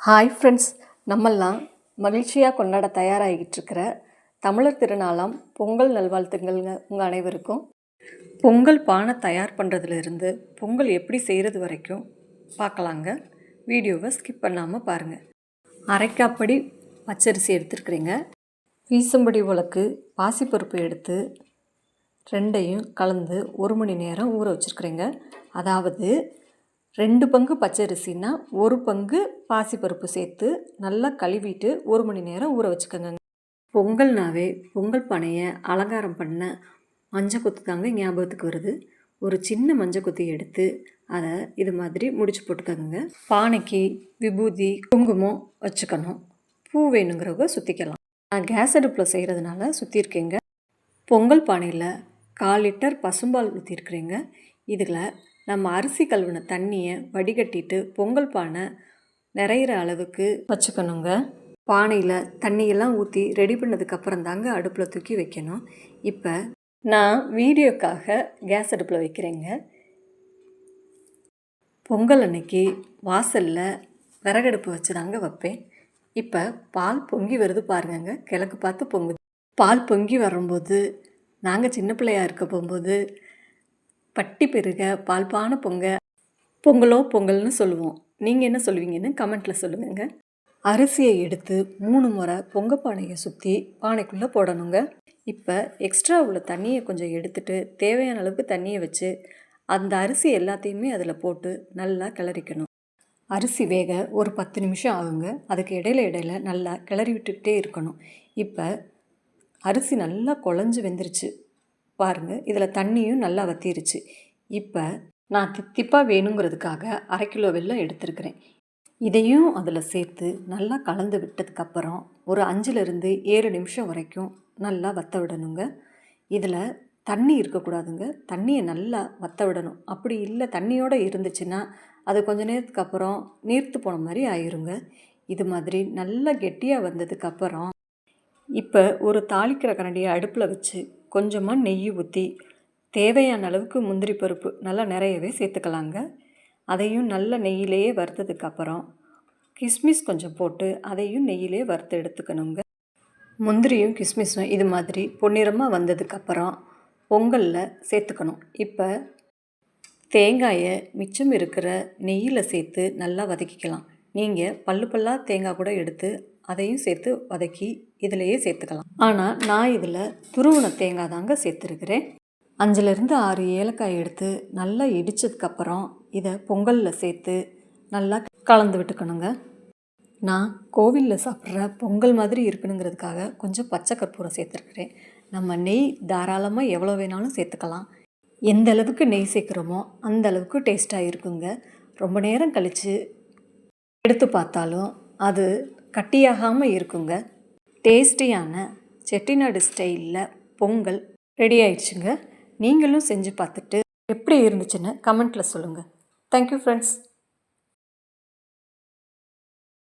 Hi friends நம்மெல்லாம் மகிழ்ச்சியாக கொண்டாட தயாராகிட்டு இருக்கிற தமிழர் திருநாளாம் பொங்கல் நல்வாழ்த்துங்கள்ங்க உங்கள் அனைவருக்கும். பொங்கல் பானை தயார் பண்ணுறதுலேருந்து பொங்கல் எப்படி செய்கிறது வரைக்கும் பார்க்கலாங்க. வீடியோவை ஸ்கிப் பண்ணாமல் பாருங்கள் அரைக்காப்படி பச்சரிசி எடுத்துருக்குறீங்க. வீசம்படி உலக்கு பாசிப்பருப்பு எடுத்து ரெண்டையும் கலந்து ஒரு மணி நேரம் ஊற வச்சுருக்குறீங்க. அதாவது ரெண்டு பங்கு பச்சரிசின்னா ஒரு பங்கு பாசிப்பருப்பு சேர்த்து நல்லா கழுவிட்டு ஒரு மணி நேரம் ஊற வச்சுக்கோங்க. பொங்கல்னாவே பொங்கல் பானையை அலங்காரம் பண்ண மஞ்சள் கொத்து தாங்க ஞாபகத்துக்கு வருது. ஒரு சின்ன மஞ்சள் கொத்தி எடுத்து அதை இது மாதிரி முடிச்சு போட்டுக்கோங்க. பானைக்கு விபூதி குங்குமம் வச்சுக்கணும். பூ வேணுங்கிறவங்க சுற்றிக்கலாம் நான் கேஸ் அடுப்பில் செய்கிறதுனால சுற்றிருக்கேங்க பொங்கல் பானையில் கால் லிட்டர் பசும்பால் ஊற்றிருக்கிறேங்க இதில் நம்ம அரிசி கழுவின தண்ணியை வடிகட்டிட்டு பொங்கல் பானை நிறையிற அளவுக்கு வச்சுக்கணுங்க. பானையில் தண்ணியெல்லாம் ஊற்றி ரெடி பண்ணதுக்கப்புறம் தாங்க அடுப்பில் தூக்கி வைக்கணும். இப்போ நான் வீடியோக்காக கேஸ் அடுப்பில் வைக்கிறேங்க. பொங்கல் அன்னைக்கு வாசலில் விறகடுப்பு வச்சு தாங்க வைப்பேன். இப்போ பால் பொங்கி வருது பாருங்கங்க. கிழக்கு பார்த்து பொங்குது. பால் பொங்கி வரும்போது நாங்கள் சின்ன பிள்ளையா இருக்க போகும்போது பட்டி பெருக பால்பான பொங்க பொங்கலோ பொங்கல்னு சொல்லுவோம். நீங்கள் என்ன சொல்லுவீங்கன்னு கமெண்ட்டில் சொல்லுங்கங்க. அரிசியை எடுத்து மூணு முறை பொங்க பானையை சுற்றி பானைக்குள்ளே போடணுங்க. இப்போ எக்ஸ்ட்ரா உள்ள தண்ணியை கொஞ்சம் எடுத்துட்டு தேவையான அளவுக்கு தண்ணியை வச்சு அந்த அரிசி எல்லாத்தையுமே அதில் போட்டு நல்லா கிளறிக்கணும். அரிசி வேக ஒரு பத்து நிமிஷம் ஆகுங்க. அதுக்கு இடையில இடையில நல்லா கிளறி விட்டுக்கிட்டே இருக்கணும். இப்போ அரிசி நல்லா குழஞ்சி வெந்துருச்சு. பாருங்கள் இதில் தண்ணியும் நல்லா வத்திருச்சு. இப்போ நான் தித்திப்பாக வேணுங்கிறதுக்காக அரை கிலோ வெல்லம் எடுத்துருக்கிறேன். இதையும் அதில் சேர்த்து நல்லா கலந்து விட்டதுக்கப்புறம் ஒரு அஞ்சுலேருந்து ஏழு நிமிஷம் வரைக்கும் நல்லா வத்த விடணுங்க. இதில் தண்ணி இருக்கக்கூடாதுங்க. தண்ணியை நல்லா வத்த விடணும். அப்படி இல்லை தண்ணியோடு இருந்துச்சுன்னா அது கொஞ்ச நேரத்துக்கு அப்புறம் நீர்த்து போன மாதிரி ஆயிருங்க. இது மாதிரி நல்லா கெட்டியாக வந்ததுக்கப்புறம் இப்போ ஒரு தாளிக்கிற கரண்டியை அடுப்பில் வச்சு கொஞ்சமாக நெய் ஊற்றி தேவையான அளவுக்கு முந்திரி பருப்பு நல்லா நிறையவே சேர்த்துக்கலாங்க. அதையும் நல்ல நெய்யிலேயே வறுத்ததுக்கப்புறம் கிஸ்மிஸ் கொஞ்சம் போட்டு அதையும் நெய்யிலே வறுத்து எடுத்துக்கணுங்க. முந்திரியும் கிஸ்மிஸும் இது மாதிரி பொன்னிறமாக வந்ததுக்கப்புறம் பொங்கலில் சேர்த்துக்கணும். இப்போ தேங்காயை மிச்சம் இருக்கிற நெய்யில் சேர்த்து நல்லா வதக்கிக்கலாம். நீங்கள் பல்லு பல்லாக தேங்காய் கூட எடுத்து அதையும் சேர்த்து வதக்கி இதிலையே சேர்த்துக்கலாம். ஆனால் நான் இதில் துருவன தேங்காய் தாங்க சேர்த்துருக்கிறேன். அஞ்சுலேருந்து ஆறு ஏலக்காய் எடுத்து நல்லா இடித்ததுக்கப்புறம் இதை பொங்கலில் சேர்த்து நல்லா கலந்து விட்டுக்கணுங்க. நான் கோவிலில் சாப்பிட்ற பொங்கல் மாதிரி இருக்கணுங்கிறதுக்காக கொஞ்சம் பச்சை கற்பூரம் சேர்த்துருக்குறேன். நம்ம நெய் தாராளமாக எவ்வளோ வேணாலும் சேர்த்துக்கலாம். எந்த அளவுக்கு நெய் சேர்க்குறோமோ அந்த அளவுக்கு டேஸ்ட்டாக இருக்குங்க. ரொம்ப நேரம் கழித்து எடுத்து பார்த்தாலும் அது கட்டியாகாமல் இருக்குங்க. டேஸ்டியான செட்டிநாடு ஸ்டைலில் பொங்கல் ரெடி ஆயிடுச்சுங்க. நீங்களும் செஞ்சு பார்த்துட்டு எப்படி இருந்துச்சுன்னு கமெண்ட்டில் சொல்லுங்கள் தேங்க்யூ ஃப்ரெண்ட்ஸ்